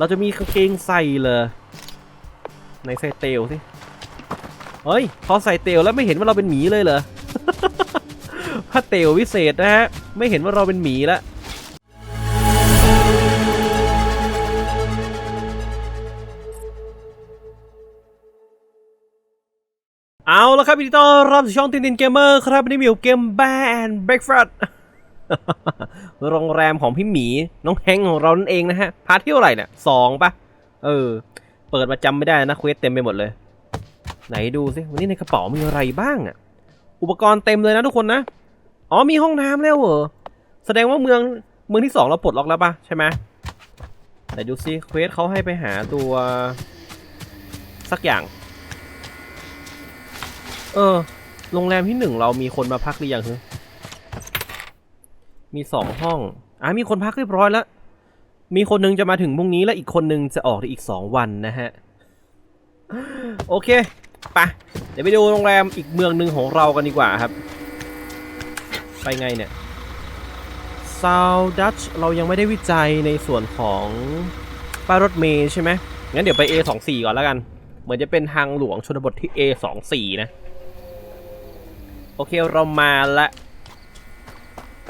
เราจะมีกางเกงใส่เลยในใส่เตลสิ เฮ้ย พอใส่เตลแล้วไม่เห็นว่าเราเป็นหมีเลยเหรอถ้าเตลวิเศษนะฮะ ไม่เห็นว่าเราเป็นหมีล้วเอาละครับยินดีต้อนรับสู่ช่องตินตินเกมเมอร์ครับวันนี้มีอยู่เกมแบนเบรกฟรัด โรงแรมของพี่หมีน้องแฮงของเรานั่นเองนะฮะ พาร์ทที่เท่าไหร่เนี่ยสองปะเออ เปิดมาจำไม่ได้นะเควสเต็มไปหมดเลย ไหนดูสิวันนี้ในกระเป๋ามีอะไรบ้างอะอุปกรณ์เต็มเลยนะทุกคนนะ อ๋อมีห้องน้ำแล้วเหรอ แสดงว่าเมืองเมืองที่สองเราปลดล็อกแล้วปะใช่ไหมไหนดูซิเควสเขาให้ไปหาตัว สักอย่าง เออโรงแรมที่หนึ่งเรามีคนมาพักหรือยังฮึ มีสองห้อง อะมีคนพักเรียบร้อยแล้ว มีคนหนึงจะมาถึงพรุ่งนี้แล้วอีกคนหนึงจะออกในอีกสองวันนะฮะ โอเคไปเดี๋ยวไปดูโรงแรมอีกเมืองหนึ่งของเรากันดีกว่าครับ ไปไงเนี่ยซาวดัชเรายังไม่ได้วิจัยในส่วนของป้ายรถเมย์ใช่ไหมงั้นเดี๋ยวไป A24 ก่อนแล้วกัน เหมือนจะเป็นทางหลวงชนบทที่ A24 นะ โอเคเรามาละ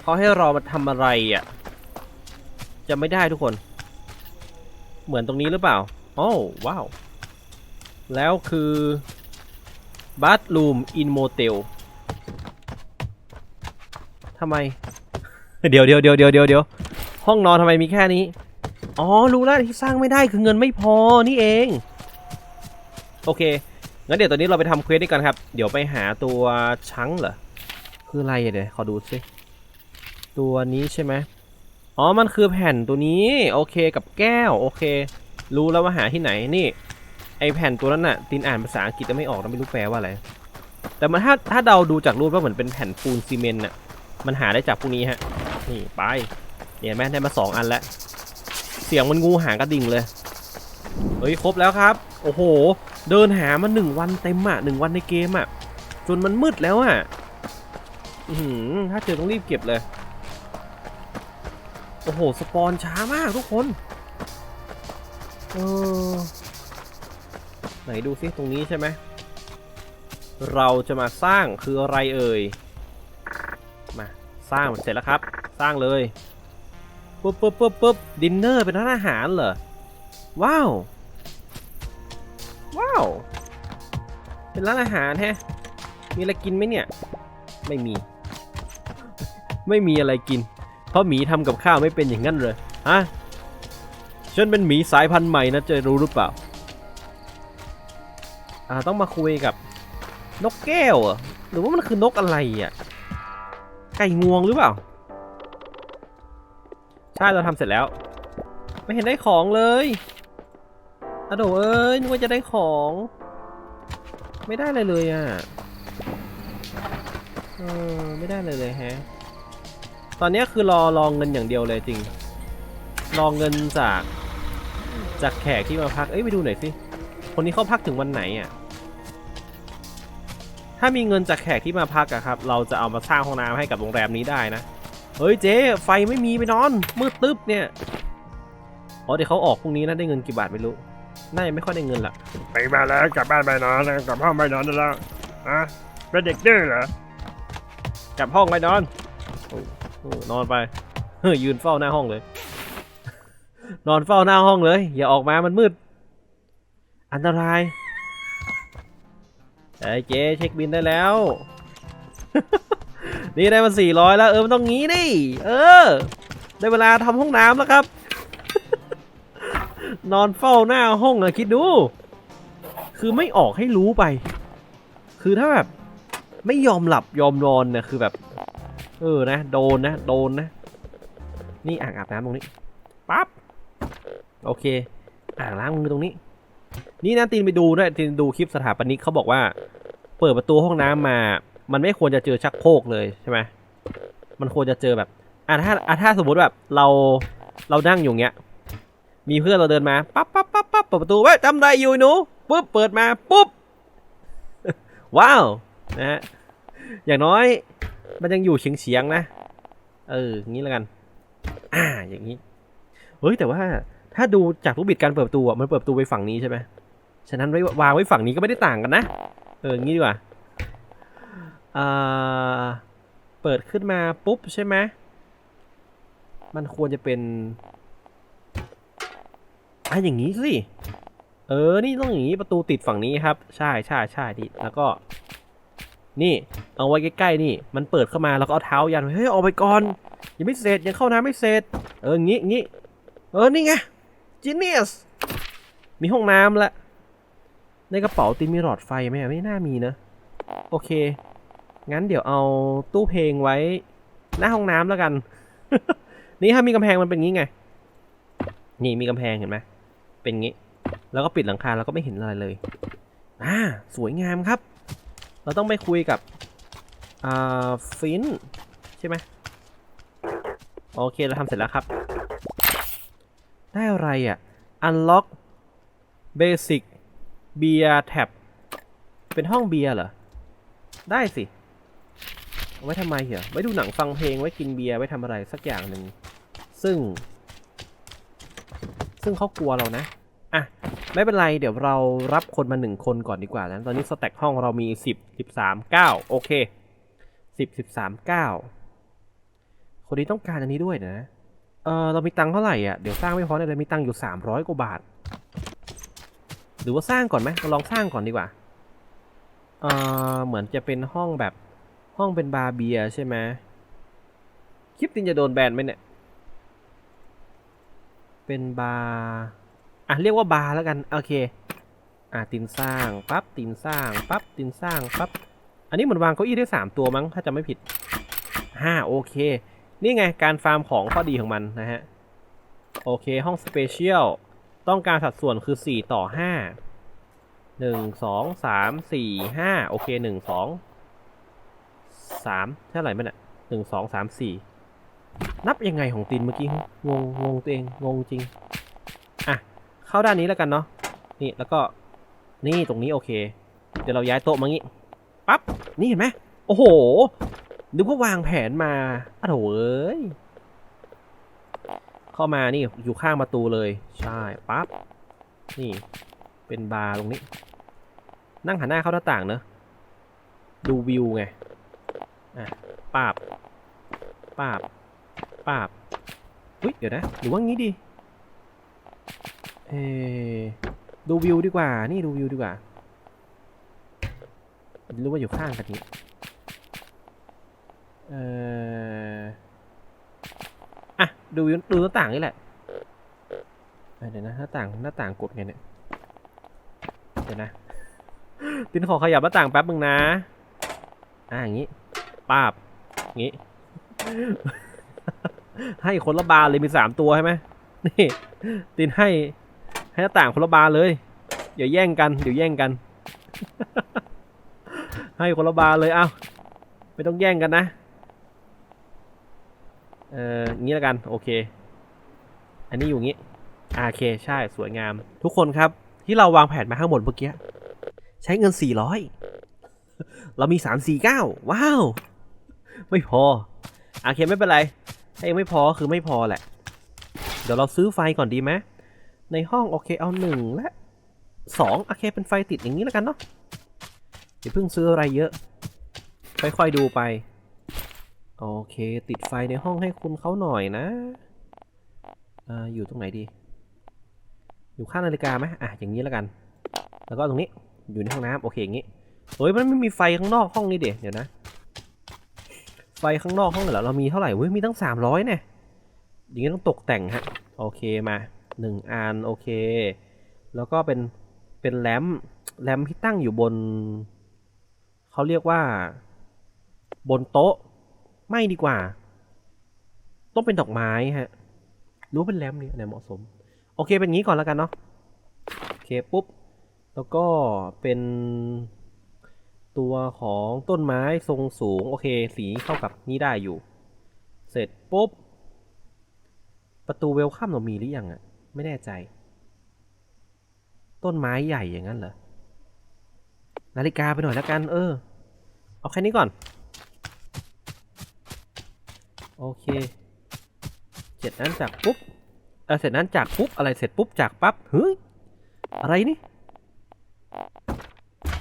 เขาให้เรามาทำอะไรอะจะไม่ได้ทุกคน เหมือนตรงนี้หรือเปล่าโอ้ว้าว แล้วคือบัตรูมอินโมเตลทำไม เดี๋ยวเดี๋ยวเดี๋ยวเดี๋ยวเดี๋ยวเดี๋ยวห้องนอนทำไมมีแค่นี้ อ๋อ รู้แล้วที่สร้างไม่ได้คือเงินไม่พอนี่เอง โอเค งั้นเดี๋ยวตอนนี้เราไปทำเควสด้วยกันครับ เดี๋ยวไปหาตัวชังเหรอ คืออะไรอะเดี๋ยวขอดูสิ ตัวนี้ใช่ไหมอ๋อ มันคือแผ่นตัวนี้ โอเคกับแก้ว โอเค รู้แล้วว่าหาที่ไหนนี่ ไอแผ่นตัวนั้นน่ะตินอ่านภาษาอังกฤษแต่ไม่ออกนะไม่รู้แปลว่าอะไร แต่มันถ้าถ้าเดาดูจากรูปว่าเหมือนเป็นแผ่นปูนซีเมนต์น่ะ มันหาได้จากพวกนี้ฮะ นี่ไปเนี่ยแม่ได้มาสองอันแล้ว เสียงมันงูหางกระดิ่งเลย เฮ้ยครบแล้วครับ โอ้โห เดินหามาหนึ่งวันเต็มอะหนึ่งวันในเกมอะ จนมันมืดแล้วอะอถ้าเจอต้องรีบเก็บเลย โอ้โห สปอนช้ามากทุกคน เออ ไหนดูซิตรงนี้ใช่ไหม เราจะมาสร้างคืออะไรเอ่ย มาสร้างเสร็จแล้วครับ สร้างเลยปุ๊บปุ๊บปุ๊บปุ๊บดินเนอร์เป็นร้านอาหารเหรอ ว้าว ว้าว เป็นร้านอาหารแฮะ มีอะไรกินไหมเนี่ย ไม่มี ไม่มีอะไรกิน เพราะหมีทำกับข้าวไม่เป็นอย่างนั้นเลยฮะฉันเป็นหมีสายพันธุ์ใหม่นะจะรู้หรือเปล่าอ่าต้องมาคุยกับนกแก้วเหรอหรือว่ามันคือนกอะไรอะไก่งวงหรือเปล่าใช่เราทำเสร็จแล้ว ไม่เห็นได้ของเลยอะโดเอ้ยนึกว่าจะได้ของ ไม่ได้เลยเลยอะเออไม่ได้เลยเลยแฮะ ตอนนี้คือรอรองเงินอย่างเดียวเลยจริง รอเงินจากจากแขกที่มาพัก เอ้ยไปดูหน่อยสิ คนนี้เขาพักถึงวันไหนอะ ถ้ามีเงินจากแขกที่มาพักอะครับ เราจะเอามาสร้างห้องน้ำให้กับโรงแรมนี้ได้นะ เฮ้ยเจ๊ไฟไม่มีไปนอน มืดตึ๊บเนี่ย อ๋อเดี๋ยวเขาออกพรุ่งนี้นะได้เงินกี่บาทไม่รู้ น่าจะไม่ค่อยได้เงินละไปมาแล้วกลับบ้านไปนอนนะกลับห้องไปนอนได้แล้วอะเป็นเด็กดื้อเหรอกลับห้องไปนอนโอ้โห นอนไปยืนเฝ้าหน้าห้องเลย นอนเฝ้าหน้าห้องเลย อย่าออกมามันมืด อันตรายไอ้เจ๊เช็คบินได้แล้ว นี่ได้มาสี่ร้อยแล้ว เออมันต้องงี้ดิเออ ได้เวลาทำห้องน้ำแล้วครับ นอนเฝ้าหน้าห้องอะคิดดู คือไม่ออกให้รู้ไป คือถ้าแบบไม่ยอมหลับยอมนอนเนี่ยคือแบบ เออนะ โดนนะ โดนนะ นี่อ่างอาบน้ำตรงนี้ ปั๊บ โอเค อ่างล้างมือตรงนี้ นี่นะตีนไปดูด้วยตีนดูคลิปสถาปนิกเขาบอกว่า เปิดประตูห้องน้ำมา มันไม่ควรจะเจอชักโครกเลยใช่ไหมมันควรจะเจอแบบ อะถ้าอะถ้าสมมติแบบเรา เรานั่งอยู่เงี้ย มีเพื่อนเราเดินมา ปั๊บปั๊บปั๊บปั๊บเปิดประตูเว้จำได้อยู่หนูปุ๊บ เปิดมา ปุ๊บ ว้าว นะฮะอย่างน้อย มันยังอยู่เฉียงเฉียงๆนะ เอออย่างนี้แล้วกัน อ่า อย่างนี้ เฮ้ยแต่ว่าถ้าดูจากลูกบิดการเปิดประตูอะมันเปิดประตูไปฝั่งนี้ใช่ไหมฉะนั้นไว้วางไว้ฝั่งนี้ก็ไม่ได้ต่างกันนะ เอออย่างนี้ดีกว่าอ่าเปิดขึ้นมาปุ๊บใช่ไหมมันควรจะเป็นอะอย่างนี้สิ เออ นี่ต้องอย่างนี้ประตูติดฝั่งนี้ครับ ใช่ใช่ใช่ดิแล้วก็ นี่เอาไว้ใกล้ๆนี่ มันเปิดเข้ามาแล้วก็เอาเท้ายันเฮ้ยออกไปก่อนยังไม่เสร็จยังเข้าน้ำไม่เสร็จ เอองี้งี้เออนี่ไง genius มีห้องน้ำละในกระเป๋าติมีหลอดไฟไหมไม่น่ามีนะ โอเค งั้นเดี๋ยวเอาตู้เพลงไว้ หน้าห้องน้ำแล้วกัน นี่ถ้ามีกำแพงมันเป็นงี้ไง นี่มีกำแพงเห็นไหมเป็นงี้ แล้วก็ปิดหลังคาแล้วก็ไม่เห็นอะไรเลย อ่า สวยงามครับ เราต้องไปคุยกับอ่าฟินใช่ไหมโอเคเราทำเสร็จแล้วครับ ได้อะไรอะ unlock basic beer tab เป็นห้องเบียร์เหรอ ได้สิ ไว้ทำไมเหรอ ไว้ดูหนังฟังเพลง ไว้กินเบียร์ ไว้ทำอะไรสักอย่างหนึ่ง ซึ่ง ซึ่งเขากลัวเรานะ อะ ไม่เป็นไร เดี๋ยวเรารับคนมาหนึ่งคนก่อนดีกว่านะ ตอนนี้สแต็กห้องเรามีสิบสิบสามเก้าโอเคสิบสิบสามเก้าคนนี้ต้องการอันนี้ด้วยนะ เออเรามีตังค์เท่าไหร่อะ เดี๋ยวสร้างไม่พอแน่เลยมีตังค์อยู่สามร้อยกว่าบาท หรือว่าสร้างก่อนไหมเราลองสร้างก่อนดีกว่า เออเหมือนจะเป็นห้องแบบห้องเป็นบาร์เบียใช่ไหมคลิปตินจะโดนแบนไหมเนี่ย เป็นบาร์ อะเรียกว่าบาร์แล้วกันโอเคอะตินสร้างปั๊บตินสร้างปั๊บตินสร้างปั๊บอันนี้เหมือนวางเก้าอี้ได้สามตัวมั้งถ้าจำไม่ผิดห้าโอเค นี่ไงการฟาร์มของข้อดีของมันนะฮะโอเคห้องสเปเชียลต้องการสัดส่วนคือ 4 ต่อ 5 1 2 3 4 5 โอเค 1 2 3 เท่าไหร่มันอะ1 2 3 4 นับยังไงของตินเมื่อกี้ งงงงตัวเอง งงจริง อะ เข้าด้านนี้แล้วกันเนาะนี่แล้วก็นี่ตรงนี้โอเค เดี๋ยวเราย้ายโต๊ะมางี้ปั๊บนี่เห็นไหมโอ้โหนึกว่าวางแผนมาอ้าวโถเอ้ยเข้ามานี่อยู่ข้างประตูเลยใช่ปั๊บนี่เป็นบาร์ตรงนี้ นั่งหันหน้าเข้าหน้าต่างเนอะดูวิวไงอะปาบปาบปาบอุ้ยเดี๋ยวนะหรือว่างี้ดี เอดูวิวดีกว่า นี่ดูวิวดีกว่ารือว่าอยู่ข้างกันนี้เอออะ ดูวิวดูหน้าต่างนี่แหละเเดี๋ยวนะ หน้าต่าง หน้าต่างกดไงเนี่ย เดี๋ยวนะ ตินขอขยับหน้าต่างแป๊บมึงนะ อะอย่างงี้ปาบอย่างงี้ ให้คนละบาเลยมีสามตัวใช่ไหมนี่ ตินให้ ให้หน้าต่างคนละบานเลยเดี๋ยวแย่งกันเดี๋ยวแย่งกัน ให้คนละบานเลยเอ้าไม่ต้องแย่งกันนะเอออย่างนี้แล้วกันโอเค อันนี้อยู่งี้อาโอเคใช่สวยงาม ทุกคนครับที่เราวางแผนมาข้างบนเมื่อกี้ใช้เงิน 400 เรามี 349 ว้าว ไม่พอโอเคไม่เป็นไร ถ้ายังไม่พอคือไม่พอแหละ เดี๋ยวเราซื้อไฟก่อนดีไหม ในห้องโอเคเอาหนึ่งและสองโอเคเป็นไฟติดอย่างนี้แล้วกันเนาะอย่าเพิ่งซื้ออะไรเยอะ ค่อยๆดูไป โอเค ติดไฟในห้องให้คุณเขาหน่อยนะอ่าอยู่ตรงไหนดี อยู่ข้างนาฬิกาไหมอะอย่างนี้แล้วกัน แล้วก็ตรงนี้อยู่ในห้องน้ำโอเคอย่างนี้เฮ้ยมันไม่มีไฟข้างนอกห้องนี่เดี๋ยวเดี๋ยวนะ ไฟข้างนอกห้องเหรอเรามีเท่าไหร่เว้ยมีตั้งสามร้อยเนี่ยอย่างนี้ต้องตกแต่งฮะ โอเคมา หนึ่งอันโอเค แล้วก็เป็นเป็นแรมแรมที่ตั้งอยู่บน เขาเรียกว่า บนโต๊ะ ไม่ดีกว่า ต้องเป็นดอกไม้ฮะ รู้เป็นแรมนี่อันไหนเหมาะสม โอเค เป็นงี้ก่อนแล้วกันเนาะโอเคปุ๊บ แล้วก็เป็นตัวของต้นไม้ทรงสูง โอเค สีเข้ากับนี่ได้อยู่ เสร็จปุ๊บ ประตูเวลคัมเรามีหรือยังอะ ไม่แน่ใจ ต้นไม้ใหญ่อย่างนั้นเหรอ นาฬิกาไปหน่อยแล้วกัน เออ เอาแค่นี้ก่อน โอเคเจ็ดนั้นจากปุ๊บอะเสร็จนั้นจากปุ๊บ อะไรเสร็จปุ๊บจากปั๊บ เฮ้ย อะไรนี่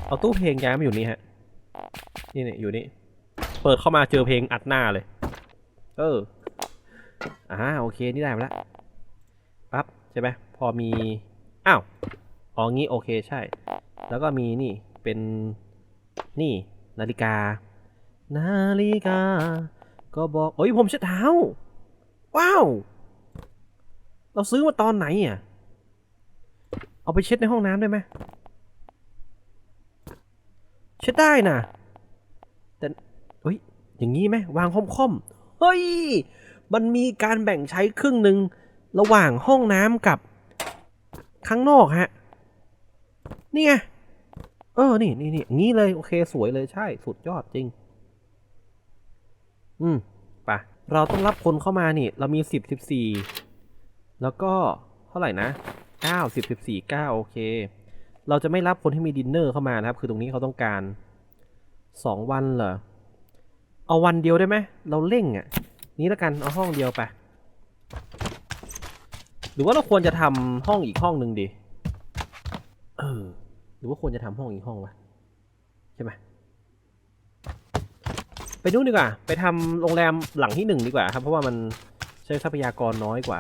เอาตู้เพลงย้ายมาอยู่นี่ฮะ นี่เนี่ยอยู่นี่ เปิดเข้ามาเจอเพลงอัดหน้าเลย เอออ่าโอเค นี่ได้มาแล้วปั๊บ ใช่ไหมพอมีอ้าวอ๋องี้โอเคใช่ แล้วก็มีนี่เป็นนี่นาฬิกา นาฬิกา ก็บอกโอ้ยผมเช็ดเท้า ว้าว เราซื้อมาตอนไหนอะ เอาไปเช็ดในห้องน้ำได้ไหมเช็ดได้นะแต่เฮ้ยอย่างนี้ไหมวางค่อมๆเฮ้ย มันมีการแบ่งใช้ครึ่งหนึ่ง ระหว่างห้องน้ำกับข้างนอกฮะ นี่ไง เออ นี่นี่นี่งี้เลย โอเค สวยเลยใช่ สุดยอดจริง อืมไปะเราต้องรับคนเข้ามานี่ เรามีสิบสิบสี่แล้วก็เท่าไหร่นะเก้าสิบสิบสี่เก้าโอเค เราจะไม่รับคนที่มีดินเนอร์เข้ามานะครับ คือตรงนี้เขาต้องการสองวันเหรอ เอาวันเดียวได้ไหม เราเร่งอะ นี้แล้วกัน เอาห้องเดียวไป รือว่าเราควรจะทำห้องอีกห้องหนึ่งดีเออหรือว่าควรจะทำห้องอีกห้องวะใช่ไหมไปนู่นดีกว่า ไปทำโรงแรมหลังที่หนึ่งดีกว่าครับ เพราะว่ามันใช้ทรัพยากรน้อยกว่า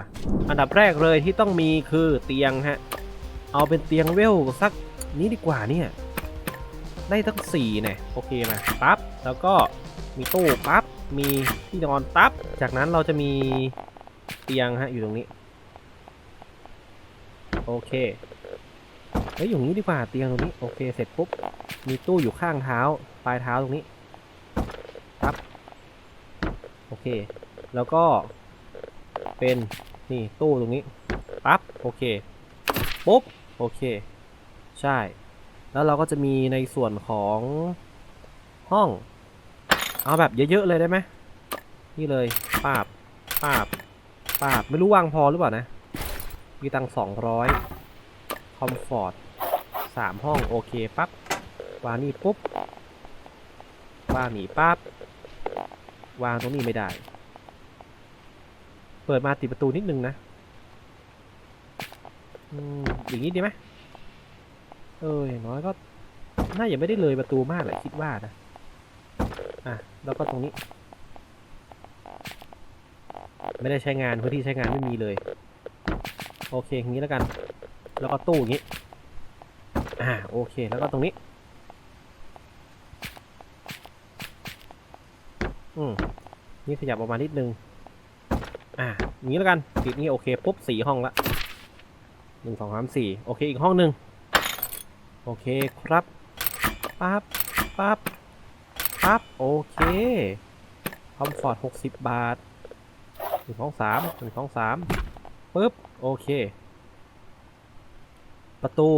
อันดับแรกเลยที่ต้องมีคือเตียงฮะ เอาเป็นเตียงเวลสักนี้ดีกว่าเนี่ย ได้ตั้งสี่เนี่ยโอเคมาปั๊บ แล้วก็มีตู้ปั๊บ มีที่นอนปั๊บ จากนั้นเราจะมีเตียงฮะอยู่ตรงนี้ โอเคเฮ้ยอยู่นี้ดีกว่าเตียงตรงนี้โอเคเสร็จปุ๊บมีตู้อยู่ข้างเท้า ปลายเท้าตรงนี้ปั๊บโอเค แล้วก็เป็นนี่ตู้ตรงนี้ปั๊บโอเคปุ๊บโอเค ใช่ แล้วเราก็จะมีในส่วนของห้อง เอาแบบเยอะๆเลยได้ไหมนี่เลยปาบปาบปาบไม่รู้วางพอหรือเปล่านะ มีตังสองร้อยคอมฟอร์ตสามห้องโอเคปั๊บวางนี่ปุ๊บวางนี่ปั๊บวางตรงนี้ไม่ได้ เปิดมาติดประตูนิดนึงนะอืมอย่างนี้ดีไหมเอออย่างน้อยก็น่าจะไม่ได้เลยประตูมากแหละคิดว่านะอะแล้วก็ตรงนี้ ไม่ได้ใช้งานพื้นที่ใช้งานไม่มีเลย โอเคอย่างนี้แล้วกัน แล้วก็ตู้อย่างนี้ อ่าโอเคแล้วก็ตรงนี้ อืมนี่ขยับออกมานิดนึง อ่าอย่างนี้แล้วกันติดนี้โอเคปุ๊บสี่ห้องละหนึ่งสองสามสี่โอเคอีกห้องหนึ่งโอเคครับปั๊บปั๊บปั๊บโอเคคอมฟอร์ตหกสิบบาทหนึ่งสองสามหนึ่งสองสาม ปึ๊บ โอเค ประตู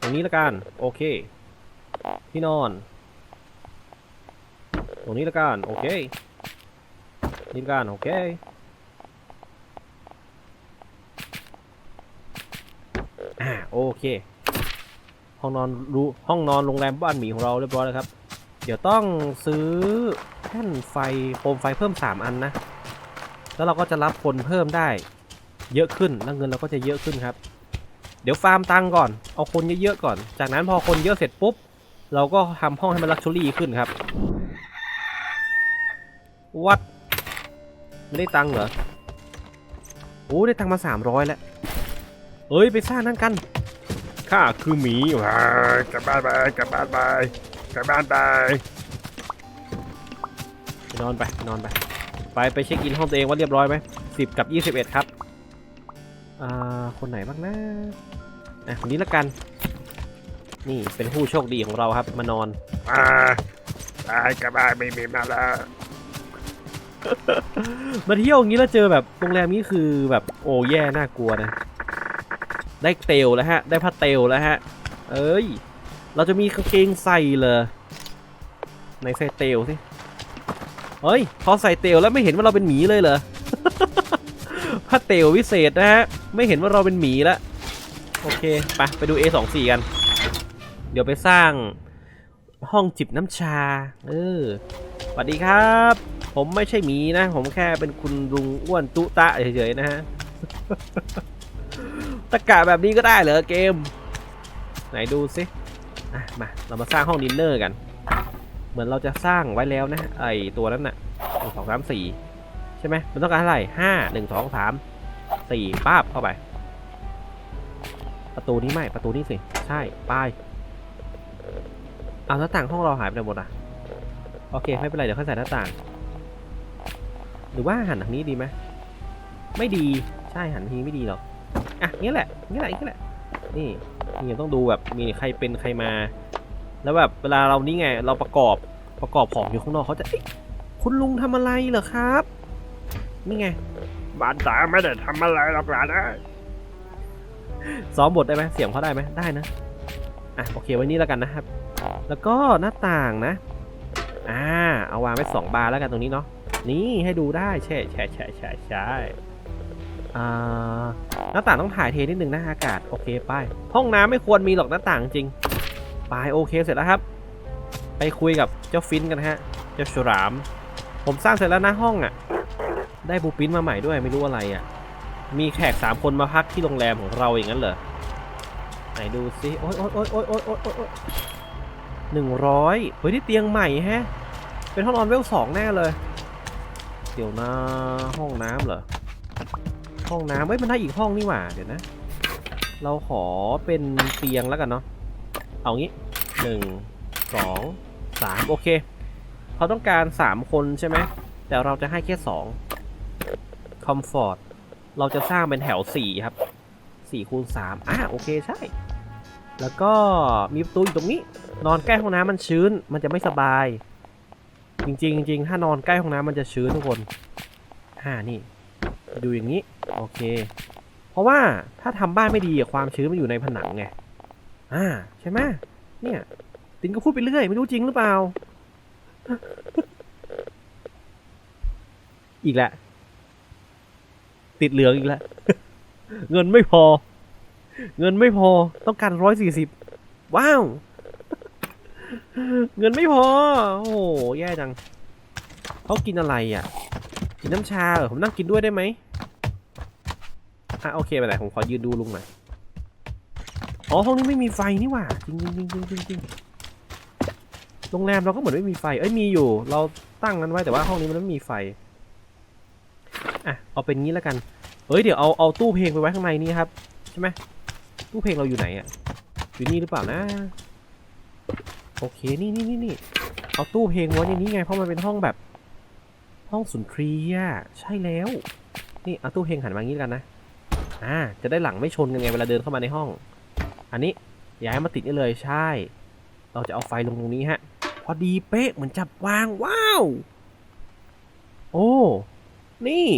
ตรงนี้แล้วกัน โอเค ที่นอน ตรงนี้แล้วกัน โอเค นี่ล้วกัน โอเค อ่า โอเค ห้องนอนรูห้องนอนโรงแรมบ้านหมีของเราเรียบร้อยแล้วครับ เดี๋ยวต้องซื้อแท่นไฟโคมไฟเพิ่ม 3 อันนะ แล้วเราก็จะรับคนเพิ่มได้ เยอะขึ้นแล้วเงินเราก็จะเยอะขึ้นครับ เดี๋ยวฟาร์มตังก่อน เอาคนเยอะๆก่อน จากนั้นพอคนเยอะเสร็จปุ๊บ เราก็ทำห้องให้มันลักชัวรี่ขึ้นครับ วัดไม่ได้ตังเหรอ โอ้ได้ตังค์มา300แล้ว เอ้ยไปสร้างนั่นกัน ข้าคือหมีว้ากลับบ้านไปกลับบ้านไปกลับบ้านไป นอนไปนอนไป ไปไปเช็คอินห้องตัวเองว่าเรียบร้อยไหมสิบกับยี่สิบเอ็ดครับ อ่า คนไหนบ้างนะอะคนนี้ละกัน นี่เป็นผู้โชคดีของเราครับ มานอนมาไปกลับบ้านไม่มีมาแล้ว มาเที่ยวอย่างนี้แล้วเจอแบบโรงแรมนี้คือแบบโอ้แย่น่ากลัวนะ ได้เตลแล้วฮะ ได้ผ้าเตลแล้วฮะ เอ้ย เราจะมีกางเกงใส่เลยในใส่เตลสิ เฮ้ยพอใส่เตลแล้วไม่เห็นว่าเราเป็นหมีเลยเหรอผ้าเตลวิเศษนะฮะ ไม่เห็นว่าเราเป็นหมีแล้วโอเคไปไปดู A24 กัน เดี๋ยวไปสร้างห้องจิบน้ำชา เออสวัสดีครับ ผมไม่ใช่หมีนะ ผมแค่เป็นคุณลุงอ้วนตุตะเฉยๆนะฮะตะกะแบบนี้ก็ได้เหรอเกม ไหนดูสิมาเรามาสร้างห้องดินเนอร์กัน เหมือนเราจะสร้างไว้แล้วนะไอตัวนั้นน่ะหนึ่งสองสามสี่ใช่ไหมมันต้องการเท่าไหร่ห้าหนึ่งสองสามสี่ป้าบเข้าไป ประตูนี้ไม่ประตูนี้สิ ใช่ป้ายเอาหน้าต่างห้องเราหายไปไหนหมดอะโอเคไม่เป็นไรเดี๋ยวค่อยใส่หน้าต่าง หรือว่าหันทางนี้ดีไหมไม่ดีใช่หันทางนี้ไม่ดีหรอกอะงี้แหละงี้แหละงี้แหละ นี่นี่ยังต้องดูแบบมีใครเป็นใครมา แล้วแบบเวลาเรานี่ไง เราประกอบประกอบของอยู่ข้างนอกเขาจะเอ๊ะคุณลุงทำอะไรเหรอครับ นี่ไงบ้านตาไม่ได้ทำอะไรหรอกหลานเอ้ยซ้อมบทได้ไหมเสียงเขาได้ไหมได้นะอะโอเคไว้นี่แล้วกันนะครับ แล้วก็หน้าต่างนะอ่าเอาวางไว้สองบานแล้วกันตรงนี้เนาะนี่ให้ดูได้แช่แช่แช่แช่ใช่อ่าหน้าต่างต้องถ่ายเทนิดนึงนะอากาศโอเคไปห้องน้ำไม่ควรมีหรอกหน้าต่างจริง ไปโอเคเสร็จแล้วครับ ไปคุยกับเจ้าฟินกันฮะ เจ้าฉลาม ผมสร้างเสร็จแล้วนะห้องอะ่ะ ได้บูปินมาใหม่ด้วยไม่รู้อะไรอะ่ะ มีแขกสามคนมาพักที่โรงแรมของเราอย่างนั้นเหรอ ไหนดูซิ โอ๊ยโอ๊ยโอ๊ยโอ๊ยโอ๊ยโอ๊ยโอ๊ยหนึ่งร้อยเฮ้ยนี่เตียงใหม่แฮะ เป็นห้องนอนเวลสองแน่เลย เดี๋ยวนะห้องน้ำเหรอ ห้องน้ำเอ้ยมันได้อีกห้องนี่หว่า เดี๋ยวนะ เราขอเป็นเตียงแล้วกันเนาะ เอางี้หนึ่งสองสามโอเค เขาต้องการสามคนใช่ไหม แต่เราจะให้แค่สองคอมฟอร์ตเราจะสร้างเป็นแถวสี่ครับสี่คูณสามอะโอเคใช่ แล้วก็มีประตูอยู่ตรงนี้ นอนใกล้ห้องน้ำมันชื้น มันจะไม่สบาย จริงๆจริงถ้านอนใกล้ห้องน้ำมันจะชื้นทุกคนอ่านี่ ดูอย่างนี้ โอเค เพราะว่าถ้าทำบ้านไม่ดีความชื้นมันอยู่ในผนังไง อ่าใช่ไหมเนี่ย ตินก็พูดไปเรื่อย ไม่รู้จริงหรือเปล่า อีกแล้วติดเหลืองอีกแล้วเงินไม่พอ เงินไม่พอต้องการร้อยสี่สิบว้าว เงินไม่พอ โอ้แย่จังเขากินอะไรอะ กินน้ำชาเหรอผมนั่งกินด้วยได้ไหมอะโอเคไปไหนผมขอยืนดูลุงหน่อย อ๋อห้องนี้ไม่มีไฟนี่หว่าจริงจริงจริงจริงจริงจริงโรงแรมเราก็เหมือนไม่มีไฟ เอ้ยมีอยู่ เราตั้งกันไว้แต่ว่าห้องนี้มันไม่มีไฟอะเอาเป็นงี้แล้วกันเฮ้ยเดี๋ยวเอาเอาตู้เพลงไปไว้ข้างในนี้ครับใช่ไหมตู้เพลงเราอยู่ไหนอะอยู่นี่หรือเปล่านะ โอเคนี่นี่นี่นี่เอาตู้เพลงไว้ในนี้ไงเพราะมันเป็นห้องแบบ ห้องสุนทรีย์อะใช่แล้ว นี่เอาตู้เพลงหันมางี้แล้วกันนะอ่าจะได้หลังไม่ชนกันไงเวลาเดินเข้ามาในห้อง อันนี้อย้ายมาติดนี่เลยใช่ เราจะเอาไฟลงตรงนี้ฮะ พอดีเป๊ะเหมือนจับวางว้าว โอ้ นี่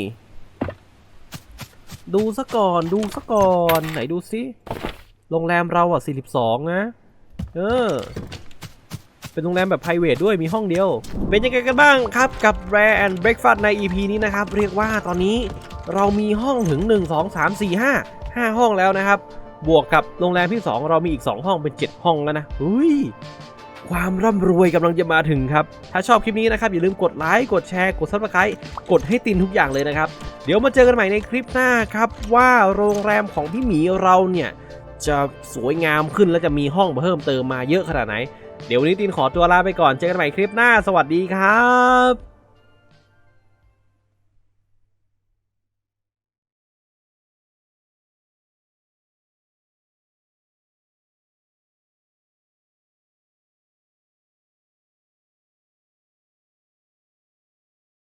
ดูซะก่อนดูซะก่อนไหนดูสิโรงแรมเราอะ 42 นะ เออ เป็นโรงแรมแบบ p r i v a t ด้วยมีห้องเดียว เป็นยังไงกันบ้างครับกับ Rare and Breakfast ใน EP นี้นะครับ เรียกว่าตอนนี้เรามีห้องถึง 1 2 3 4 5 5 ห้องแล้วนะครับ บวกกับโรงแรมที่ 2 เรามีอีก 2 ห้องเป็น 7 ห้องแล้วนะอุ้ยความร่ำรวยกำลังจะมาถึงครับ ถ้าชอบคลิปนี้นะครับ อย่าลืมกดไลค์กดแชร์ กด subscribe กดให้ตินทุกอย่างเลยนะครับ เดี๋ยวมาเจอกันใหม่ในคลิปหน้าครับ ว่าโรงแรมของพี่หมีเราเนี่ย จะสวยงามขึ้นและจะมีห้องเพิ่มเติมมาเยอะขนาดไหน เดี๋ยววันนี้ตินขอตัวลาไปก่อนเจอกันใหม่คลิปหน้า สวัสดีครับ